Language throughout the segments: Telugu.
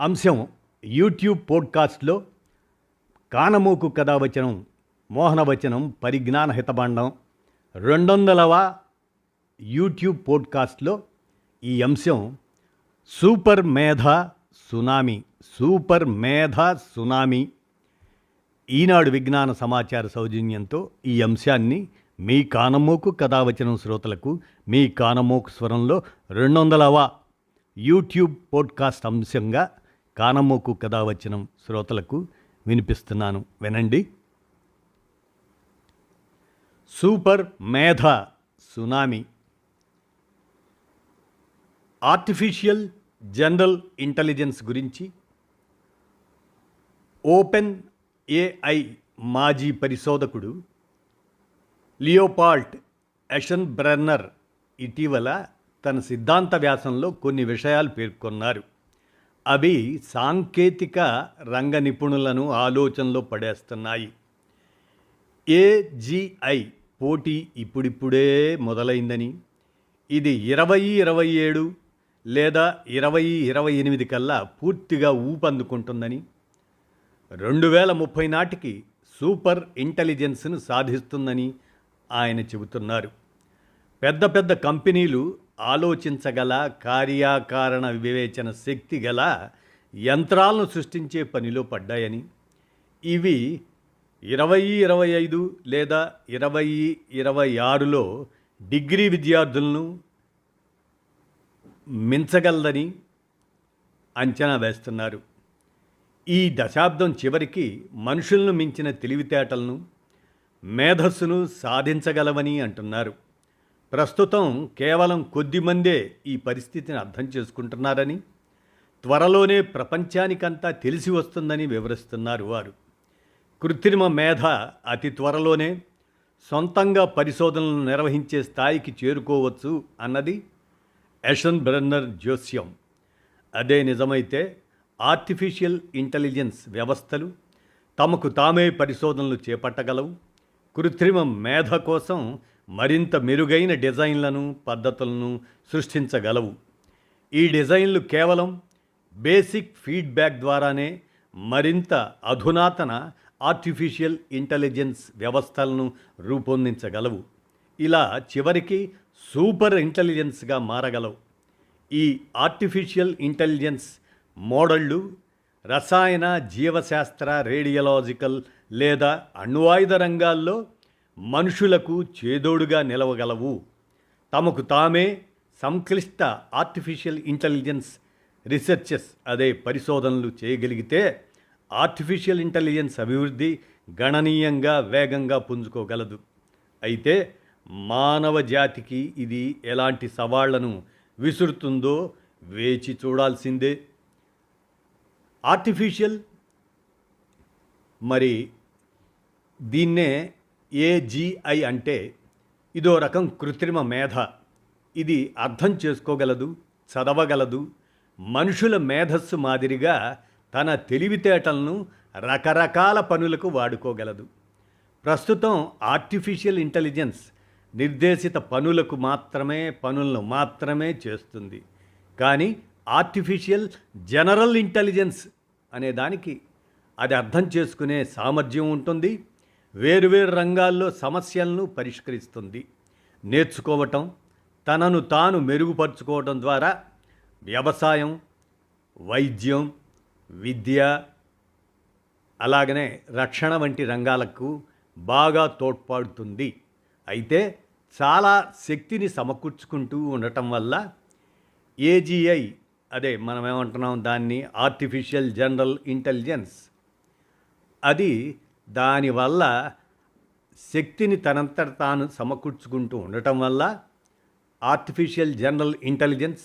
అంశం యూట్యూబ్ పోడ్కాస్ట్లో కానమోకు కథావచనం మోహనవచనం పరిజ్ఞాన హితబాండం రెండు వందలవ యూట్యూబ్ పోడ్కాస్ట్లో ఈ అంశం సూపర్ మేధ సునామీ సూపర్ మేధ సునామీ. ఈనాడు విజ్ఞాన సమాచార సౌజన్యంతో ఈ అంశాన్ని మీ కానమోకు కథావచనం శ్రోతలకు మీ కానమోకు స్వరంలో రెండు వందలవ యూట్యూబ్ పోడ్కాస్ట్ అంశంగా కానమ్మకు కథావచనం శ్రోతలకు వినిపిస్తున్నాను. వినండి. సూపర్ మేధ సునామీ. ఆర్టిఫిషియల్ జనరల్ ఇంటెలిజెన్స్ గురించి ఓపెన్ ఏఐ మాజీ పరిశోధకుడు లియోపాల్ట్ ఎషన్ బ్రెన్నర్ ఇటీవల తన సిద్ధాంత వ్యాసంలో కొన్ని విషయాలు పేర్కొన్నారు. అవి సాంకేతిక రంగ నిపుణులను ఆలోచనలో పడేస్తున్నాయి. ఏజిఐ పోటీ ఇప్పుడిప్పుడే మొదలైందని ఇది ఇరవై ఇరవై ఏడు లేదా ఇరవై ఇరవై ఎనిమిది కల్లా పూర్తిగా ఊపందుకుంటుందని రెండు వేల ముప్పై నాటికి సూపర్ ఇంటెలిజెన్స్ను సాధిస్తుందని ఆయన చెబుతున్నారు. పెద్ద పెద్ద కంపెనీలు ఆలోచించగల కార్యాకారణ వివేచన శక్తి గల యంత్రాలను సృష్టించే పనిలో పడ్డాయని. ఇవి ఇరవై ఇరవై ఐదు లేదా ఇరవై ఇరవై ఆరులో డిగ్రీ విద్యార్థులను మించగలదని అంచనా వేస్తున్నారు. ఈ దశాబ్దం చివరికి మనుషులను మించిన తెలివితేటలను మేధస్సును సాధించగలవని అంటున్నారు. ప్రస్తుతం కేవలం కొద్దిమందే ఈ పరిస్థితిని అర్థం చేసుకుంటున్నారని త్వరలోనే ప్రపంచానికంతా తెలిసి వస్తుందని వివరిస్తున్నారు వారు. కృత్రిమ మేధ అతి త్వరలోనే సొంతంగా పరిశోధనలు నిర్వహించే స్థాయికి చేరుకోవచ్చు అన్నది ఎషన్ బ్రెన్నర్ జోస్యం. అదే నిజమైతే ఆర్టిఫిషియల్ ఇంటెలిజెన్స్ వ్యవస్థలు తమకు తామే పరిశోధనలు చేపట్టగలవు. కృత్రిమ మేధ కోసం మరింత మెరుగైన డిజైన్లను పద్ధతులను సృష్టించగలవు. ఈ డిజైన్లు కేవలం బేసిక్ ఫీడ్బ్యాక్ ద్వారానే మరింత అధునాతన ఆర్టిఫిషియల్ ఇంటెలిజెన్స్ వ్యవస్థలను రూపొందించగలవు. ఇలా చివరికి సూపర్ ఇంటెలిజెన్స్గా మారగలవు. ఈ ఆర్టిఫిషియల్ ఇంటెలిజెన్స్ మోడళ్ళు రసాయన జీవశాస్త్ర రేడియలాజికల్ లేదా అణ్వాయుధ రంగాల్లో మనుషులకు చేదోడుగా నిలవగలవు. తమకు తామే సంక్లిష్ట ఆర్టిఫిషియల్ ఇంటెలిజెన్స్ రీసెర్చెస్ అదే పరిశోధనలు చేయగలిగితే ఆర్టిఫిషియల్ ఇంటెలిజెన్స్ అభివృద్ధి గణనీయంగా వేగంగా పుంజుకోగలదు. అయితే మానవ జాతికి ఇది ఎలాంటి సవాళ్ళను విసురుతుందో వేచి చూడాల్సిందే. ఆర్టిఫిషియల్ మరి దీన్నే ఏజీఐ అంటే ఇదో రకం కృత్రిమ మేధ. ఇది అర్థం చేసుకోగలదు చదవగలదు మనుషుల మేధస్సు మాదిరిగా తన తెలివితేటలను రకరకాల పనులకు వాడుకోగలదు. ప్రస్తుతం ఆర్టిఫిషియల్ ఇంటెలిజెన్స్ నిర్దేశిత పనులకు మాత్రమే పనులను మాత్రమే చేస్తుంది. కానీ ఆర్టిఫిషియల్ జనరల్ ఇంటెలిజెన్స్ అనే దానికి అది అర్థం చేసుకునే సామర్థ్యం ఉంటుంది వేరువేరు రంగాల్లో సమస్యలను పరిష్కరిస్తుంది. నేర్చుకోవటం తనను తాను మెరుగుపరుచుకోవడం ద్వారా వ్యవసాయం వైద్యం విద్య అలాగనే రక్షణ వంటి రంగాలకు బాగా తోడ్పడుతుంది. అయితే చాలా శక్తిని సమకూర్చుకుంటూ ఉండటం వల్ల ఏజీఐ అదే మనం ఏమంటున్నాం దాన్ని ఆర్టిఫిషియల్ జనరల్ ఇంటెలిజెన్స్ అది దానివల్ల శక్తిని తనంతట తాను సమకూర్చుకుంటూ ఉండటం వల్ల ఆర్టిఫిషియల్ జనరల్ ఇంటెలిజెన్స్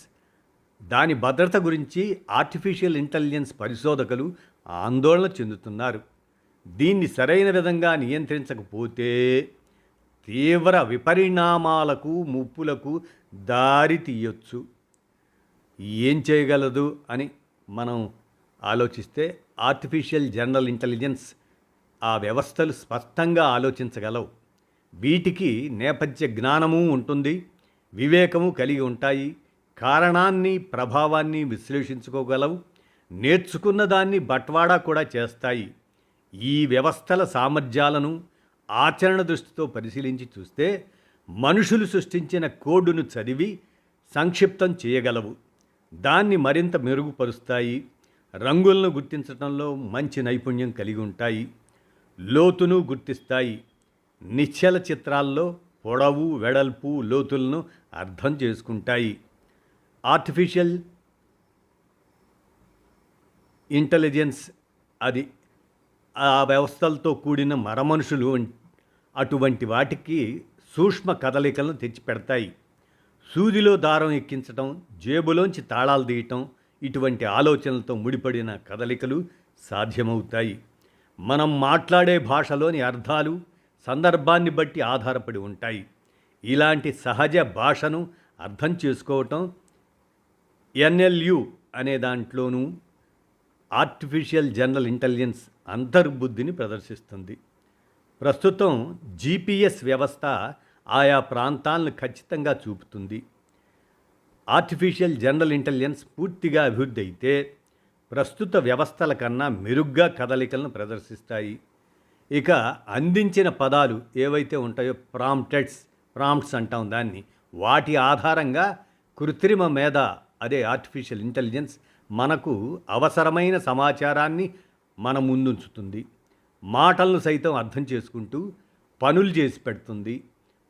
దాని భద్రత గురించి ఆర్టిఫిషియల్ ఇంటెలిజెన్స్ పరిశోధకులు ఆందోళన చెందుతున్నారు. దీన్ని సరైన విధంగా నియంత్రించకపోతే తీవ్ర విపరిణామాలకు ముప్పులకు దారి తీయొచ్చు. ఏం చేయగలదు అని మనం ఆలోచిస్తే ఆర్టిఫిషియల్ జనరల్ ఇంటెలిజెన్స్ ఆ వ్యవస్థలు స్పష్టంగా ఆలోచించగలవు. వీటికి నేపథ్య జ్ఞానము ఉంటుంది వివేకము కలిగి ఉంటాయి. కారణాన్ని ప్రభావాన్ని విశ్లేషించుకోగలవు. నేర్చుకున్న దాన్ని బట్వాడా కూడా చేస్తాయి. ఈ వ్యవస్థల సామర్థ్యాలను ఆచరణ దృష్టితో పరిశీలించి చూస్తే మనుషులు సృష్టించిన కోడ్ను చదివి సంక్షిప్తం చేయగలవు. దాన్ని మరింత మెరుగుపరుస్తాయి. రంగులను గుర్తించడంలో మంచి నైపుణ్యం కలిగి ఉంటాయి. లోతును గుర్తిస్తాయి. నిశ్చల చిత్రాల్లో పొడవు వెడల్పు లోతులను అర్థం చేసుకుంటాయి. ఆర్టిఫిషియల్ ఇంటెలిజెన్స్ అది ఆ వ్యవస్థలతో కూడిన మరమనుషులు అటువంటి వాటికి సూక్ష్మ కదలికలను తెచ్చిపెడతాయి. సూదిలో దారం ఎక్కించటం జేబులోంచి తాళాలు తీయటం ఇటువంటి ఆలోచనలతో ముడిపడిన కదలికలు సాధ్యమవుతాయి. మనం మాట్లాడే భాషలోని అర్థాలు సందర్భాన్ని బట్టి ఆధారపడి ఉంటాయి. ఇలాంటి సహజ భాషను అర్థం చేసుకోవటం ఎన్ఎల్యు అనే దాంట్లోనూ ఆర్టిఫిషియల్ జనరల్ ఇంటెలిజెన్స్ అంతర్బుద్ధిని ప్రదర్శిస్తుంది. ప్రస్తుతం జీపీఎస్ వ్యవస్థ ఆయా ప్రాంతాలను ఖచ్చితంగా చూపుతుంది. ఆర్టిఫిషియల్ జనరల్ ఇంటెలిజెన్స్ పూర్తిగా అభివృద్ధి అయితే ప్రస్తుత వ్యవస్థల కన్నా మెరుగ్గా కదలికలను ప్రదర్శిస్తాయి. ఇక అందించిన పదాలు ఏవైతే ఉంటాయో ప్రాంప్టెడ్స్ ప్రాంప్ట్స్ అంటాం దాన్ని. వాటి ఆధారంగా కృత్రిమ మేధ అదే ఆర్టిఫిషియల్ ఇంటెలిజెన్స్ మనకు అవసరమైన సమాచారాన్ని మన ముందుంచుతుంది. మాటలను సైతం అర్థం చేసుకుంటూ పనులు చేసి పెడుతుంది.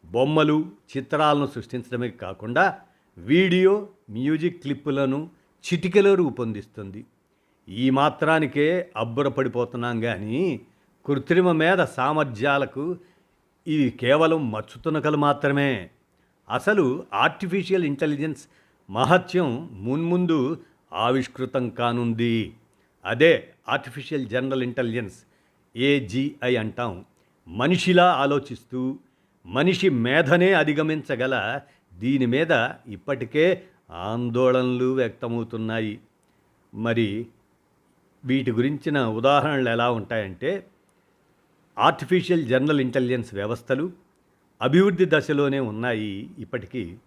బొమ్మలు చిత్రాలను సృష్టించడమే కాకుండా వీడియో మ్యూజిక్ క్లిప్పులను చిటికెలో రూపొందిస్తుంది. ఈ మాత్రానికే అబ్బురపడిపోతున్నాం కానీ కృత్రిమ మీద సామర్థ్యాలకు ఇవి కేవలం మచ్చుతునకలు మాత్రమే. అసలు ఆర్టిఫిషియల్ ఇంటెలిజెన్స్ మహత్యం మున్ముందు ఆవిష్కృతం కానుంది. అదే ఆర్టిఫిషియల్ జనరల్ ఇంటెలిజెన్స్ ఏజీఐ అంటాం. మనిషిలా ఆలోచిస్తూ మనిషి మేధనే అధిగమించగల దీని మీద ఇప్పటికే ఆందోళనలు వ్యక్తమవుతున్నాయి. మరి వీటి గురించిన ఉదాహరణలు ఎలా ఉంటాయంటే ఆర్టిఫిషియల్ జనరల్ ఇంటెలిజెన్స్ వ్యవస్థలు అభివృద్ధి దశలోనే ఉన్నాయి ఇప్పటికీ.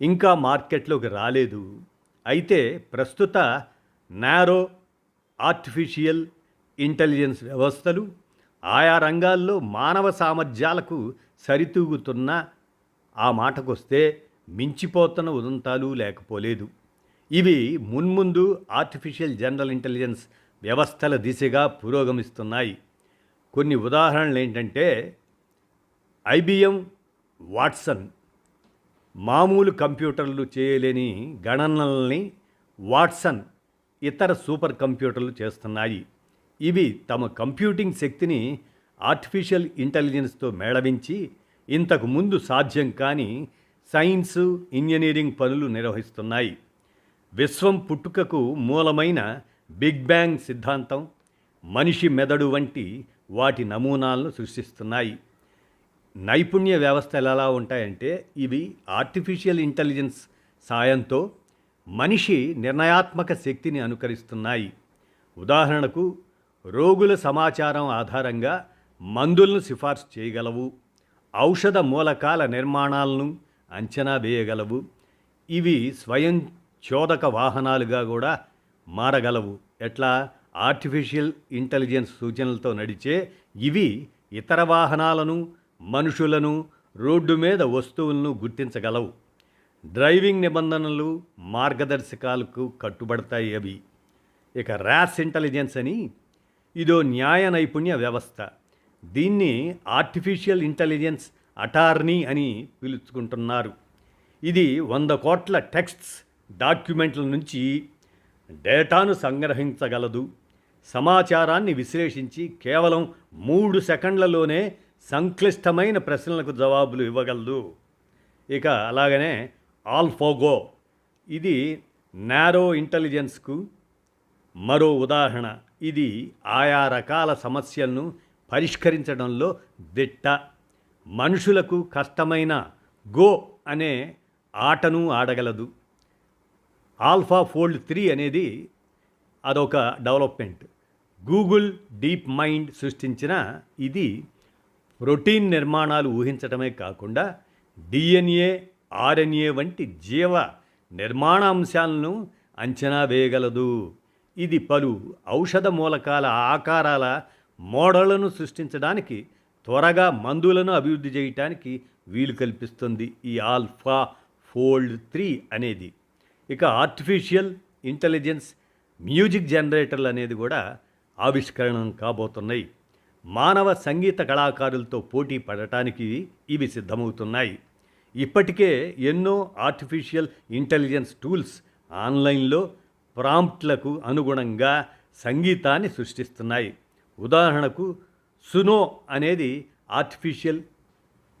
ఇంకా మార్కెట్లోకి రాలేదు. అయితే ప్రస్తుత నారో ఆర్టిఫిషియల్ ఇంటెలిజెన్స్ వ్యవస్థలు ఆయా రంగాల్లో మానవ సామర్థ్యాలకు సరితూగుతున్న ఆ మాటకొస్తే మించిపోతున్న ఉదంతాలు లేకపోలేదు. ఇవి మున్ముందు ఆర్టిఫిషియల్ జనరల్ ఇంటెలిజెన్స్ వ్యవస్థల దిశగా పురోగమిస్తున్నాయి. కొన్ని ఉదాహరణలు ఏంటంటే ఐబిఎం వాట్సన్ మామూలు కంప్యూటర్లు చేయలేని గణనల్ని వాట్సన్ ఇతర సూపర్ కంప్యూటర్లు చేస్తున్నాయి. ఇవి తమ కంప్యూటింగ్ శక్తిని ఆర్టిఫిషియల్ ఇంటెలిజెన్స్తో మేళవించి ఇంతకు ముందు సాధ్యం కాని సైన్సు ఇంజనీరింగ్ పనులు నిర్వహిస్తున్నాయి. విశ్వం పుట్టుకకు మూలమైన బిగ్ బ్యాంగ్ సిద్ధాంతం మనిషి మెదడు వంటి వాటి నమూనాలను సృష్టిస్తున్నాయి. నైపుణ్య వ్యవస్థలు ఎలా ఉంటాయంటే ఇవి ఆర్టిఫిషియల్ ఇంటెలిజెన్స్ సాయంతో మనిషి నిర్ణయాత్మక శక్తిని అనుకరిస్తున్నాయి. ఉదాహరణకు రోగుల సమాచారం ఆధారంగా మందులను సిఫార్సు చేయగలవు ఔషధ మూలకాల నిర్మాణాలను అంచనా వేయగలవు. ఇవి స్వయం చోదక వాహనాలుగా కూడా మారగలవు. ఎట్లా? ఆర్టిఫిషియల్ ఇంటెలిజెన్స్ సూచనలతో నడిచే ఇవి ఇతర వాహనాలను మనుషులను రోడ్డు మీద వస్తువులను గుర్తించగలవు. డ్రైవింగ్ నిబంధనలు మార్గదర్శకాలకు కట్టుబడతాయి అవి. ఇక ర్యాస్ ఇంటెలిజెన్స్ అని ఇదో న్యాయ నైపుణ్య వ్యవస్థ. దీన్ని ఆర్టిఫిషియల్ ఇంటెలిజెన్స్ అటార్నీ అని పిలుచుకుంటున్నారు. ఇది వంద కోట్ల టెక్స్ట్స్ డాక్యుమెంట్ల నుంచి డేటాను సంగ్రహించగలదు. సమాచారాన్ని విశ్లేషించి కేవలం మూడు సెకండ్లలోనే సంక్లిష్టమైన ప్రశ్నలకు జవాబులు ఇవ్వగలదు. ఇక అలాగనే ఆల్ఫోగో. ఇది నారో ఇంటెలిజెన్స్కు మరో ఉదాహరణ. ఇది ఆయా రకాల సమస్యలను పరిష్కరించడంలో దిట్ట. మనుషులకు కష్టమైన గో అనే ఆటను ఆడగలదు. ఆల్ఫా ఫోల్డ్ త్రీ అనేది అదొక డెవలప్మెంట్. గూగుల్ డీప్ మైండ్ సృష్టించిన ఇది ప్రోటీన్ నిర్మాణాలు ఊహించడమే కాకుండా డిఎన్ఏ ఆర్ఎన్ఏ వంటి జీవ నిర్మాణాంశాలను అంచనా వేయగలదు. ఇది పలు ఔషధ మూలకాల ఆకారాల మోడళ్ళను సృష్టించడానికి త్వరగా మందులను అభివృద్ధి చేయటానికి వీలు కల్పిస్తుంది ఈ ఆల్ఫా ఫోల్డ్ త్రీ అనేది. ఇక ఆర్టిఫిషియల్ ఇంటెలిజెన్స్ మ్యూజిక్ జనరేటర్లు అనేది కూడా ఆవిష్కరణ కాబోతున్నాయి. మానవ సంగీత కళాకారులతో పోటీ పడటానికి ఇవి సిద్ధమవుతున్నాయి. ఇప్పటికే ఎన్నో ఆర్టిఫిషియల్ ఇంటెలిజెన్స్ టూల్స్ ఆన్లైన్లో ప్రాంప్ట్లకు అనుగుణంగా సంగీతాన్ని సృష్టిస్తున్నాయి. ఉదాహరణకు సునో అనేది ఆర్టిఫిషియల్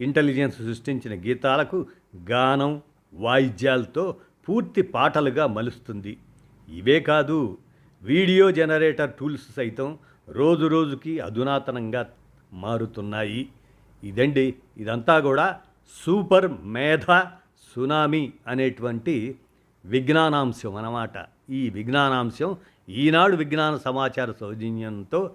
ఇంటెలిజెన్స్ సృష్టించిన గీతాలకు గానం వాయిద్యాలతో పూర్తి పాటలుగా మలుస్తుంది. ఇవే కాదు వీడియో జనరేటర్ టూల్స్ సైతం రోజు రోజుకి అధునాతనంగా మారుతున్నాయి. ఇదండి ఇదంతా కూడా సూపర్ మేధ సునామీ అనేటువంటి విజ్ఞానాంశం అన్నమాట. ఈ విజ్ఞానాంశం ఈనాడు విజ్ఞాన సమాచార సౌజన్యంతో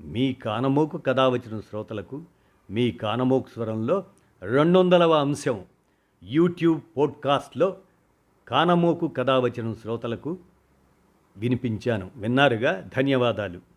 మీ కానమోకు కథ వచ్చిన శ్రోతలకు మీ కానమోకు స్వరంలో రెండు వందలవ అంశం యూట్యూబ్ పోడ్కాస్ట్లో కానమోకు కథావచనం శ్రోతలకు వినిపించాను. విన్నారుగా? ధన్యవాదాలు.